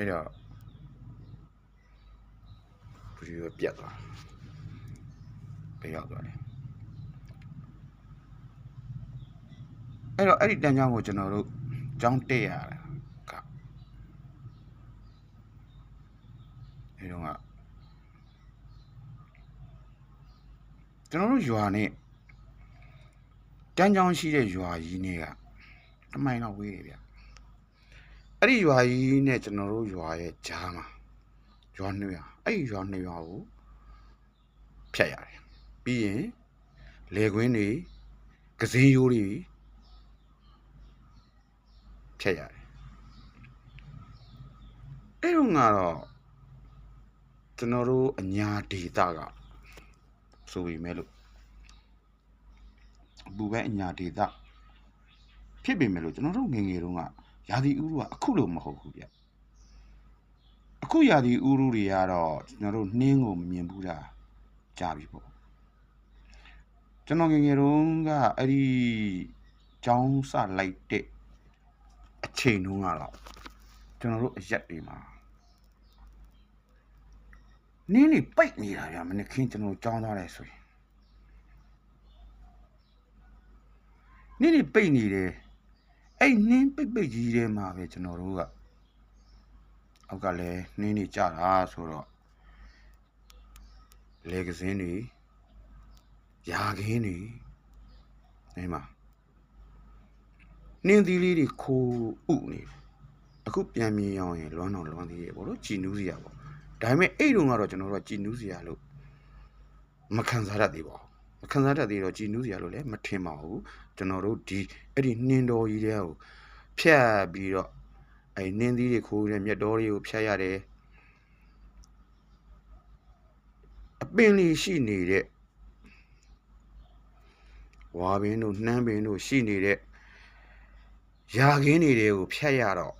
အဲ့တော့ဗီဒီယိုပြတ်သွားဘယ်ရောက်သွားလဲအဲ့တော့အဲ့ဒီတန်ကြောင်းကိုကျွန်တော်တို့ကြောင်းတက်ရတာကအဲ့တော့ကကျွန်တော်တို့ရွာနဲ့တန်းကြောင်းရှိတဲ့ရွာကြီးနဲ့ကတမိုင်တော့ဝေးတယ်ဗျ အဲ့ဒီရွာကြီးနဲ့ကျွန်တော်တို့ရွာရဲ့ကြားမှာရွာနှစ်ရွာအဲ့ဒီရွာနှစ်ရွာကိုဖြတ်ရတယ်ပြီးရင်လေကွင်းတွေကစင်းရိုးတွေဖြတ်ရတယ်အဲ့တော့ကတော့ကျွန်တော်တို့အညာဒေတာကဆိုပေမဲ့လို့အပူပဲအညာဒေတာဖြစ်ပေမဲ့လို့ကျွန်တော်တို့ငယ်ငယ်တုန်းက ရာသီဥတုကအခုလိုမဟုတ်ဘူးဗျအခုရာသီဥတုတွေကတော့ကျွန်တော်တို့နှင်းကိုမမြင်ဘူးတာကြာပြီပေါ့ကျွန်တော်ငယ်ငယ်တုန်းကအဲ့ဒီကျောင်းစလိုက်တဲ့အချိန်တုန်းကတော့ကျွန်တော်တို့အရက်တွေမှာနင်းနေပိတ်နေတာဗျမနေ့ခင်းကျွန်တော်ကြောင်းသွားတယ်ဆိုရင်နင်းနေပိတ်နေတယ် အဲ့နင်းပိတ်ပိတ်ကြီးထဲမှာပဲကျွန်တော်တို့ကအောက်ကလည်းနင်းနေကြတာဆိုတော့လေကစင်းတွေရာခင်းတွေနေမှာနင်းသီးလေးတွေခိုးဥနေတယ်အခုပြန်မြင်အောင်ရင်လွမ်းတော့လွမ်းသေးရဲ့ပေါ့လို့ကြည်နူးစရာပေါ့ဒါပေမဲ့အဲ့တုန်းကတော့ကျွန်တော်တို့ကကြည်နူးစရာလို့မခံစားရသေးပါဘူးမ ခံစားတတ်သေးတော့ကြည်နူးစရာလို့လည်းမထင်ပါဘူးကျွန်တော်တို့ဒီအဲ့ဒီနှင်းတော်ကြီးတဲ့ကိုဖြတ်ပြီးတော့အဲ့နှင်းသီးတွေခိုးတဲ့မြက်တော်တွေကိုဖြတ်ရတယ်အပင်လေးရှိနေတဲ့ဝါပင်တို့နှမ်းပင်တို့ရှိနေတဲ့ရာခင်းတွေတွေကိုဖြတ်ရတော့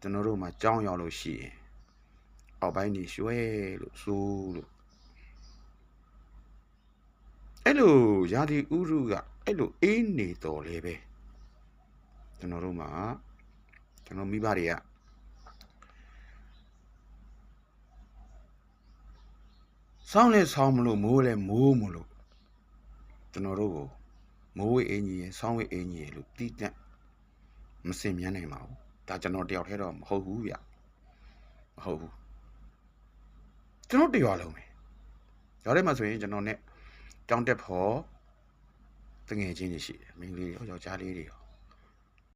ကျွန်တော်တို့မှာကြောင်းရောက်လို့ရှိရင်အောက်ပိုင်းနေရွှဲလို့စိုးလို့ အဲ့လိုရာသီဥတုကအဲ့လိုအေးနေတော်လေပဲကျွန်တော်တို့မှာကျွန်တော်မိဘတွေကစောင်းလဲစောင်းမလို့မိုးလဲမိုးမလို့ကျွန်တော်တို့ကိုမိုးဝေးအင်းကြီးရယ်စောင်းဝေးအင်းကြီးရယ်လို့တီးတန့်မစင်မြန်းနိုင်ပါဘူးဒါကျွန်တော်တယောက်တည်းတော့မဟုတ်ဘူးဗျမဟုတ်ဘူးကျွန်တော်တရွာလုံးပဲရွာထဲမှာဆိုရင်ကျွန်တော် ਨੇ ကြောင်းတက်ဖို့တငယ်ချင်းတွေရှိတယ်မိန်းကလေးတွေရောယောက်ျားလေးတွေရော